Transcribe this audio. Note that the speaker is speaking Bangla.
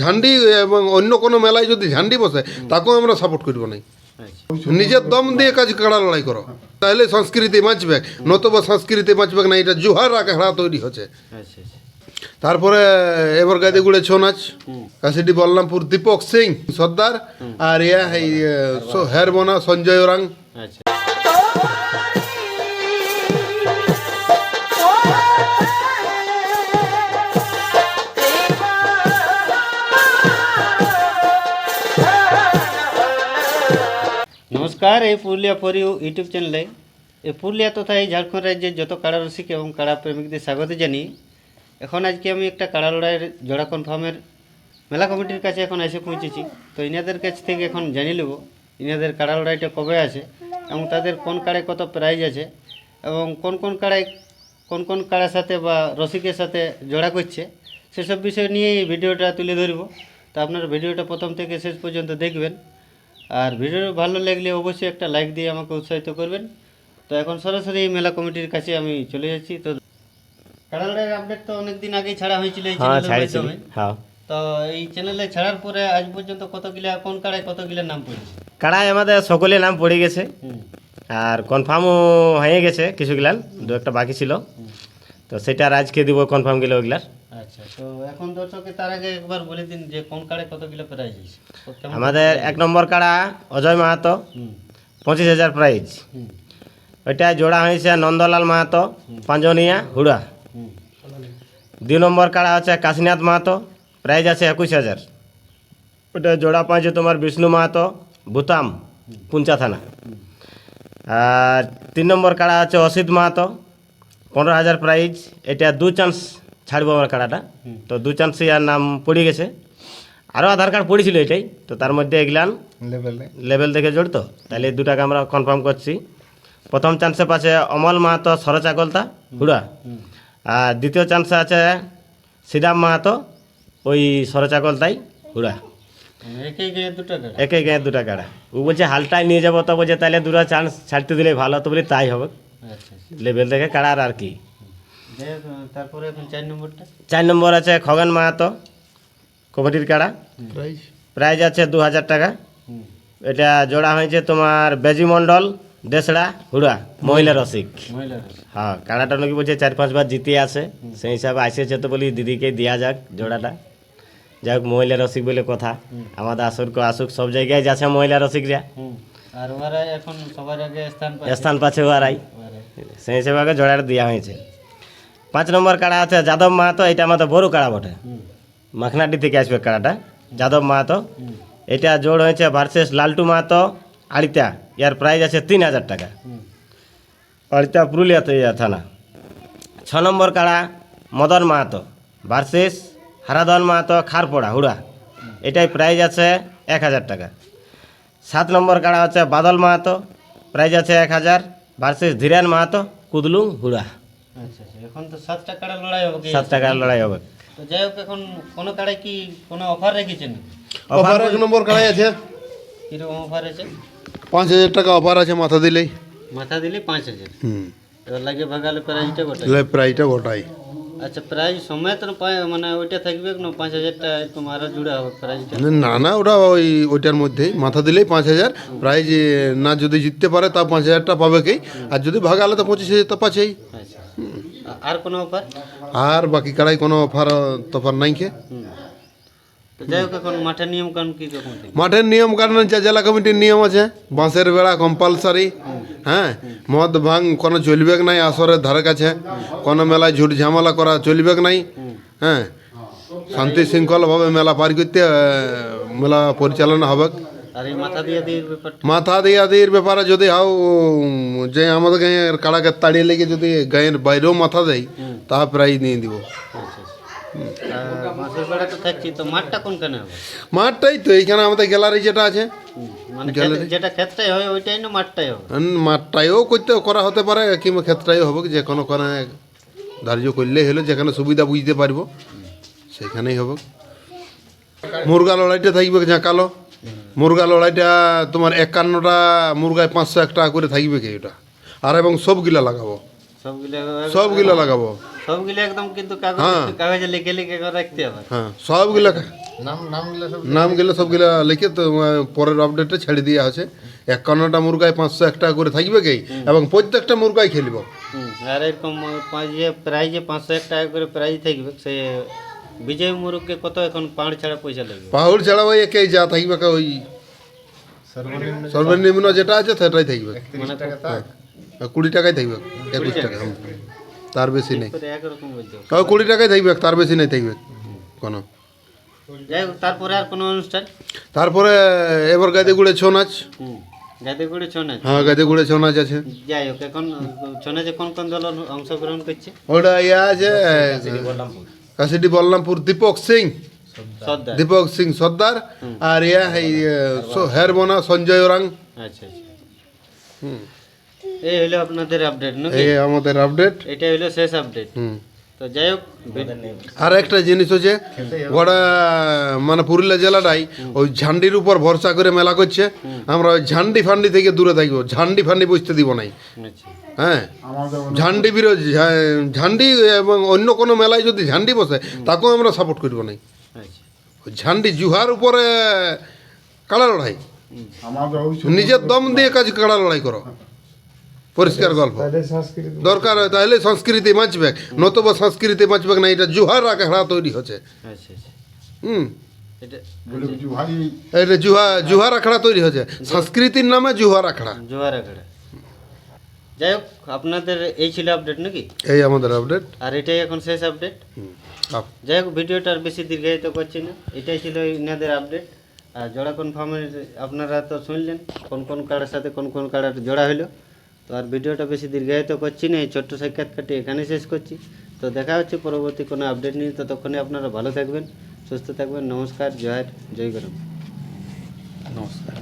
ঝান্ডি এবং অন্য কোনো মেলায় যদি ঝান্ডি বসে, তাকেও আমরা সাপোর্ট করব না নিজের দম দিয়ে কাজ কাড়া লড়াই করো। তাহলে সংস্কৃতি বাঁচবে। নতুবা সংস্কৃতি বাঁচবে না, এটা জুহার আখড়া তৈরি হচ্ছে। তারপরে এবার গাইতে গুড়ে ছৌ নাচ। কাশিটি, বলরামপুর, দীপক সিং, সর্দার। আর ইয়া হের সঞ্জয় ওরাং। নমস্কার এই পুরুলিয়া পরি ইউটিউব চ্যানেলে এই পুরুলিয়া তথা এই ঝাড়খণ্ড রাজ্যের যত কাড়া রসিক এবং কাড়া প্রেমিকদের স্বাগত জানি এখন আজকে আমি একটা কাড়া লড়াইয়ের জোড়া কনফার্মের মেলা কমিটির কাছে এখন এসে পৌঁছেছি। তো ইনাদের কাছ থেকে এখন জানিয়ে নেব, ইনাদের কাড়া লড়াইটা কবে আছে এবং তাদের কোন কাড়ায় কত প্রাইজ আছে এবং কোন কোন কাড়ায় কোন কোন কাড়ার সাথে বা রসিকের সাথে জোড়া করছে, সেসব বিষয় নিয়ে এই ভিডিওটা তুলে ধরব। তো আপনারা ভিডিওটা প্রথম থেকে শেষ পর্যন্ত দেখবেন। আর ভিডিও ভালো লাগলে অবশ্যই একটা লাইক দিয়ে আমাকে উৎসাহিত করবেন। তো এখন সরাসরি এই মেলা কমিটির কাছে আমি চলে যাচ্ছি। তো কাড়ালড়াইয়ের আপডেট তো অনেক দিন আগেই ছাড়া হয়েছিল এই চ্যানেলের মাধ্যমে। হ্যাঁ। তো এই চ্যানেলে ছাড়ার পরে আজ পর্যন্ত কত গিলা কোন কাড়ায় কত গিলা নাম পড়েছে? কাড়ায় আমাদের সকলে নাম পড়ে গেছে। আর কনফার্মও হয়ে গেছে কিছু গিলান দু একটা বাকি ছিল। তো সেটা আর আজকে দিব কনফার্ম গেলে ওগুলার আচ্ছা তো এখন দর্শকে তার আগে একবার বলে দিন যে কোন কাড়ায় কত প্রাইজ আছে তো কেমন আমাদের এক নম্বর কাড়া অজয় মাহাতো পঁচিশ হাজার প্রাইজ ওইটা জোড়া হয়েছে নন্দলাল মাহাতো পাঁজনিয়া হুড়া। দুই নম্বর কাড়া হচ্ছে কাশীনাথ মাহাতো প্রাইজ আছে একুশ হাজার। ওটা জোড়া পাঁচে তোমার বিষ্ণু মাহাতো ভূতাম পুঞ্চা থানা। আর তিন নম্বর কাড়া আছে অসিত মাহাতো পনেরো হাজার প্রাইজ এটা দু চান্স ছাড়বো আমার কাড়াটা তো দু চান্সে আর নাম পড়ে গেছে। আরও আধার কার্ড পড়েছিল এটাই। তো তার মধ্যে এগুলান। লেভেল দেখে জড়তো তাহলে এই দুটাকে আমরা কনফার্ম করছি। প্রথম চান্সে পাচ্ছে অমল মাহাতো সরচা কলতা হুড়া? আর দ্বিতীয় চান্সে আছে সিদাম মাহাতো ওই সরচা কলতাই হুড়া? একই গায়ে দুটো কাড়া ও বলছে হালটাই নিয়ে যাব তো বলছে তাহলে দুটা চান্স ছাড়তে দিলে ভালো। তো বলি তাই হবে। লেভেল দেখে কাড়ার আর কি। তারপরে চার নম্বরটা? চার নম্বর আছে খগেন মাহাতো কমিটির কাড়া। প্রাইজ? প্রাইজ আছে দু হাজার টাকা। এটা জোড়া হয়েছে তোমার বেজি মণ্ডল দেশড়া হুড়া মহিলা রসিক। হ্যাঁ কাড়াটা নাকি বলছে চার পাঁচবার জিতে আছে। সেই হিসাবে আসেছে তো বলি দিদিকে দেওয়া যাক জোড়াটা। যাই হোক মহিলা রসিক বলে কথা। আমাদের আসরকে আসুক সব জায়গায় যাচ্ছে মহিলা রসিকরা। আর ওরা এখন সবার আগে স্থান পাচ্ছে। স্থান পাচ্ছে ওরাই। ওরাই। সেই হিসেবে আগে জোড়াটা দেওয়া হয়েছে। পাঁচ নম্বর কাড়া আছে যাদব মাহাতো এটা আমাদের বড় কাড়া বটে। মাখনাটি থেকে আসবে কাড়াটা, যাদব মাহাতো। এটা জোড় হয়েছে ভার্সেস লালটু মাহাতো, আড়িতা। ইয়ার প্রাইস আছে তিন হাজার টাকা। আড়িতা পুরুলিয়াতে থানা। ছ নম্বর কাড়া মদন মাহাতো ভার্সেস হারাধন মাহাতো, খারপোড়া, হুড়া। এটাই প্রাইজ আছে এক হাজার টাকা। সাত নম্বর কাড়া হচ্ছে বাদল মাহাতো প্রাইজ আছে এক হাজার ভার্সেস ধীরেন মাহাতো, কুদলুং, হুড়া। আচ্ছা আচ্ছা। এখন তো সাতটা কাড়া লড়াই হবে? সাত টাকার লড়াই হবে। তো যাই হোক এখন কোনো কাড়ায় কি কোনো অফার রেখেছেন? অফার এক নম্বর কাড়াই আছে। কীরকম অফার আছে? পাঁচ হাজার টাকা অফার আছে মাথা দিলেই। মাথা দিলে পাঁচ হাজার? হুম। এবার লাগে ভাগালে প্রাইজটা গোটা তাহলে প্রাইজটা গোটাই। আচ্ছা প্রাইজ সময় তো মানে ওইটা থাকবে না পাঁচ হাজারটা তোমার জুড়ে হবে প্রাইজটা? না না ওটা ওই ওইটার মধ্যেই। মাথা দিলেই পাঁচ হাজার। প্রাইজ না যদি জিততে পারে তা পাঁচ হাজারটা পাবে কি? আর যদি ভাগালে তো পঁচিশ হাজার তো পাচ্ছেই আচ্ছা। আর কোনো অফার? আর বাকি কাড়াই কোনো অফার তফার নাই এখন মাঠের নিয়ম কানুন কি মাঠের নিয়ম কারণ যা জেলা কমিটির নিয়ম আছে বাঁশের বেড়া কম্পালসারি হ্যাঁ? মদ ভাঙ কোনো চলবেক নাই আসরের ধারে কাছে কোনো মেলায় ঝুট ঝামেলা করা চলবেক নাই হ্যাঁ? শান্তি শৃঙ্খলভাবে মেলা পার করতে মেলা পরিচালনা হবে মাথা দিয়ে দির ব্যাপারে যদি হাও যে আমাদের গাঁয়ের কাড়াকে তাড়িয়ে লেগে যদি গাঁয়ের বাইরেও মাথা দেয় তা প্রাইজ নিয়ে দিব আচ্ছা আচ্ছা। মাঠটাই তো এইখানে আমাদের গ্যালারি যেটা আছে। মানে মাঠটাইও করতে করা হতে পারে কিংবা ক্ষেত্রেও হবে যে কোনো কোনো ধার্য করলেই হলো যেখানে সুবিধা বুঝতে পারব সেখানেই হবে। মুরগা লড়াইটা থাকবে ঝাঁকালো। মুরগা লড়াইটা তোমার একান্নটা মুরগায় পাঁচশো এক টাকা করে থাকবে কি ওটা আর এবং সবগুলা লাগাবো। সবগুলো লাগাবো। সবগুলো একদম কিন্তু কাগজ হ্যাঁ। কাগজে লিখে লিখে রাখতে হবে। হ্যাঁ সবগুলা নামগুলো সবগুলা লিখে তো পরের আপডেটে ছেড়ে দেওয়া আছে। একান্নটা মুরগায় পাঁচশো এক টাকা করে থাকবে কি? এবং প্রত্যেকটা মুরগাই খেলব। আর এরকম পাঁচ যে প্রাইজে পাঁচশো এক টাকা করে প্রাইজ থাকবে। সে বিজয় মুরুগকে কত এখন পাঁড় ছাড়া পয়সা লাগবে পাহুড় ছাড়া ওই একই যা থাকবে কা ওই সর্বনিম্ন যেটা আছে সেটাই থাকবে। মানে আর কুড়ি টাকাই থাকবে একুশ টাকা। তার বেশি নেই। তাও কুড়ি টাকাই থাকবে তার বেশি নেই থাকবে কোনো। যাই হোক তারপরে আর কোনো অনুষ্ঠান? তারপরে এবার গাঁদে গুড়ে ছৌ নাচ। হুম যাতে করে ছৌ নাচ। হ্যাঁ গাঁদে গুড়ে ছৌ নাচ আছে। যাই হোক এখন ছৌ নাচে কোন কোন দল অংশগ্রহণ করছে? ওটা ইয়ে আছে কাশিডি বলরামপুর দীপক সিং। দীপক সিং সর্দার। আর ইয়া এই হের সঞ্জয় ওরাং। আচ্ছা আচ্ছা। এই হলো আপনাদের আপডেট নাকি? এই আমাদের আপডেট এটা হলো শেষ আপডেট হুম। তো যাই হোক আর একটা জিনিস হচ্ছে গোটা মানে পুরুলিয়া জেলাটাই ওই ঝান্ডির উপর ভরসা করে মেলা করছে। আমরা ওই ঝান্ডি ফান্ডি থেকে দূরে থাকব ঝান্ডি ফান্ডি বুঝতে দিব নাই। আচ্ছা। হ্যাঁ। ঝান্ডি বিরোধ ঝা- ঝান্ডি এবং অন্য কোনো মেলায় যদি ঝান্ডি বসে তাকেও আমরা সাপোর্ট করব না আচ্ছা ঝান্ডি জুহার উপরে কাড়া লড়াই। নিজের দম দিয়ে কাজ কাড়া লড়াই করো। পরিষ্কার গল্প। দরকার হয় তাহলে সংস্কৃতি বাঁচবে। নতুবা সংস্কৃতি বাঁচবে না এটা জুহার আখড়া তৈরি হচ্ছে। হুম। এটা জুহা জুহার আখড়া তৈরি হচ্ছে। সংস্কৃতির নামে জুহার আখড়া জোয়ার আখড়া যাই হোক আপনাদের এই ছিল আপডেট নাকি? এই আমাদের আপডেট আর এটাই এখন শেষ আপডেট যাই হোক ভিডিওটা আর বেশি দীর্ঘায়িত করছি না। এটাই ছিল ইনাদের আপডেট আর জোড়া কনফার্মের আপনারা তো শুনলেন কোন কোন কার্ডের সাথে কোন কোন কার্ডের জোড়া হলো। তো আর ভিডিওটা বেশি দীর্ঘায়িত করছি না এই ছোট্ট সাক্ষাৎকারটি এখানে শেষ করছি। তো দেখা হচ্ছে পরবর্তী কোনো আপডেট নিয়ে। ততক্ষণে আপনারা ভালো থাকবেন সুস্থ থাকবেন। নমস্কার জয় জয় গরম নমস্কার